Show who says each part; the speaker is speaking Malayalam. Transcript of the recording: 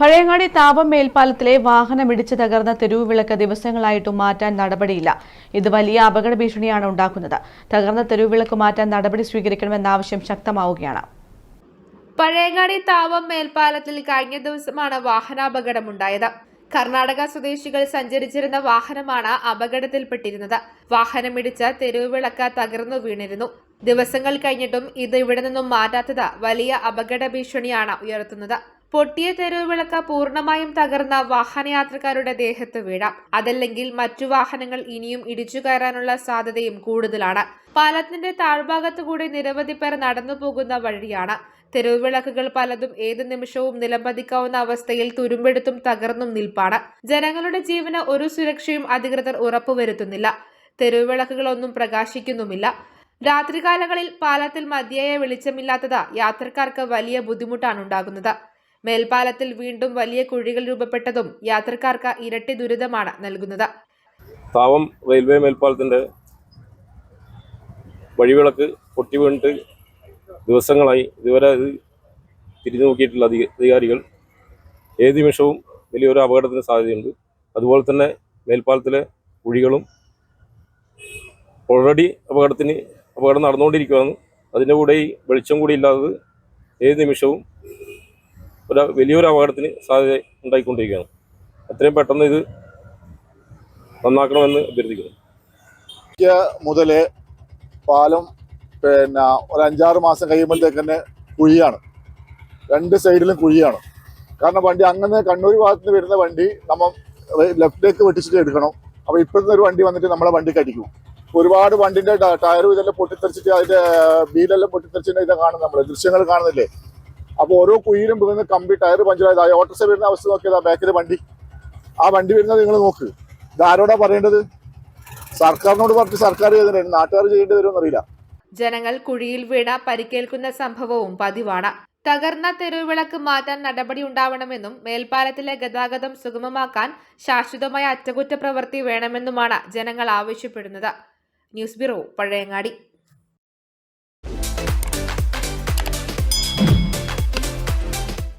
Speaker 1: പഴയങ്ങാടി താപം മേൽപ്പാലത്തിലെ വാഹനമിടിച്ച് തകർന്ന തെരുവുവിളക്ക് ദിവസങ്ങളായിട്ടും മാറ്റാൻ നടപടിയില്ല. ഇത് വലിയ അപകട ഭീഷണിയാണ് ഉണ്ടാക്കുന്നത്. തകർന്ന തെരുവുവിളക്ക് മാറ്റാൻ നടപടി സ്വീകരിക്കണമെന്ന ആവശ്യം ശക്തമാവുകയാണ്.
Speaker 2: പഴയങ്ങാടി താപം മേൽപ്പാലത്തിൽ കഴിഞ്ഞ ദിവസമാണ് വാഹനാപകടമുണ്ടായത്. കർണാടക സ്വദേശികൾ സഞ്ചരിച്ചിരുന്ന വാഹനമാണ് അപകടത്തിൽപ്പെട്ടിരുന്നത്. വാഹനമിടിച്ച് തെരുവ് വിളക്ക് തകർന്നു വീണിരുന്നു. ദിവസങ്ങൾ കഴിഞ്ഞിട്ടും ഇത് ഇവിടെ നിന്നും മാറ്റാത്തത് വലിയ അപകട ഭീഷണിയാണ് ഉയർത്തുന്നത്. പൊട്ടിയ തെരുവ് വിളക്ക് പൂർണമായും തകർന്ന വാഹനയാത്രക്കാരുടെ ദേഹത്ത് വീഴാം. അതല്ലെങ്കിൽ മറ്റു വാഹനങ്ങൾ ഇനിയും ഇടിച്ചു കയറാനുള്ള സാധ്യതയും കൂടുതലാണ്. പാലത്തിന്റെ താഴ്ഭാഗത്തുകൂടി നിരവധി പേർ നടന്നു പോകുന്ന വഴിയാണ്. തെരുവ് വിളക്കുകൾ പലതും ഏത് നിമിഷവും നിലംപതിക്കാവുന്ന അവസ്ഥയിൽ തുരുമ്പെടുത്തും തകർന്നും നിൽപ്പാണ്. ജനങ്ങളുടെ ജീവന് ഒരു സുരക്ഷയും അധികൃതർ ഉറപ്പുവരുത്തുന്നില്ല. തെരുവ് വിളക്കുകളൊന്നും പ്രകാശിക്കുന്നുമില്ല. രാത്രികാലങ്ങളിൽ പാലത്തിൽ മതിയായ വെളിച്ചമില്ലാത്തത് യാത്രക്കാർക്ക് വലിയ ബുദ്ധിമുട്ടാണ് ഉണ്ടാകുന്നത്. മേൽപ്പാലത്തിൽ വീണ്ടും വലിയ കുഴികൾ രൂപപ്പെട്ടതും യാത്രക്കാർക്ക് ഇരട്ടി ദുരിതമാണ് നൽകുന്നത്.
Speaker 3: താവം റെയിൽവേ മേൽപ്പാലത്തിന്റെ വഴിവിളക്ക് പൊട്ടി വീണിട്ട് ദിവസങ്ങളായി ഇതുവരെ അത് തിരിഞ്ഞു നോക്കിയിട്ടുള്ള അധി അധികാരികൾ ഏത് നിമിഷവും വലിയൊരു അപകടത്തിന് സാധ്യതയുണ്ട്. അതുപോലെ തന്നെ മേൽപ്പാലത്തിലെ കുഴികളും ഓൾറെഡി അപകടത്തിന് അപകടം നടന്നുകൊണ്ടിരിക്കുകയാണ്. അതിന്റെ കൂടെ ഈ വെളിച്ചം കൂടി ഇല്ലാത്തത് ഏത് നിമിഷവും ഒരു വലിയൊരു അപകടത്തിന് സാധ്യത ഉണ്ടായിക്കൊണ്ടിരിക്കുകയാണ്. എത്രയും പെട്ടെന്ന് ഇത് നന്നാക്കണമെന്ന് അഭ്യർത്ഥിക്കുന്നു.
Speaker 4: മുതൽ പാലം പിന്നെ ഒരു അഞ്ചാറ് മാസം കഴിയുമ്പോഴത്തേക്ക് തന്നെ കുഴിയാണ്. രണ്ട് സൈഡിലും കുഴിയാണ്. കാരണം വണ്ടി അങ്ങനെ കണ്ണൂർ ഭാഗത്ത് നിന്ന് വരുന്ന വണ്ടി നമ്മൾ ലെഫ്റ്റിലേക്ക് വെട്ടിച്ചിട്ട് എടുക്കണം. അപ്പോൾ ഇപ്പോഴത്തെ ഒരു വണ്ടി വന്നിട്ട് നമ്മളെ വണ്ടി അടിക്കും ഒരുപാട് വണ്ടിന്റെ ടയറും ഇതെല്ലാം പൊട്ടിത്തെറിച്ചിട്ട് അതിന്റെ വീലെല്ലാം പൊട്ടിത്തെറിച്ചിട്ട് ഇതൊക്കെ കാണുന്നത് നമ്മൾ ദൃശ്യങ്ങൾ കാണുന്നില്ലേ? അപ്പോൾ ഓരോ കുഴിയിലും വീണ് കമ്പി ടയർ പഞ്ചറായത്. ആ ഓട്ടോസെ വരുന്ന അവസ്ഥ നോക്കിയത് ആ ബാക്കിലെ വണ്ടി. ആ വണ്ടി വരുന്നത് നിങ്ങൾ നോക്ക്. ഇതാരോടാ പറയേണ്ടത്? സർക്കാരിനോട് പറഞ്ഞ് സർക്കാർ ചെയ്തിട്ടുണ്ട് നാട്ടുകാർ ചെയ്യേണ്ടി വരുമെന്നറിയില്ല.
Speaker 2: ജനങ്ങൾ കുഴിയിൽ വീണ പരിക്കേൽക്കുന്ന സംഭവവും പതിവാണ്. തകർന്ന തെരുവിളക്ക് മാറ്റാൻ നടപടി ഉണ്ടാവണമെന്നും മേൽപ്പാലത്തിലെ ഗതാഗതം സുഗമമാക്കാൻ ശാശ്വതമായ അറ്റകുറ്റപ്രവൃത്തി വേണമെന്നുമാണ് ജനങ്ങൾ ആവശ്യപ്പെടുന്നത്. News bureau Pazhayangadi.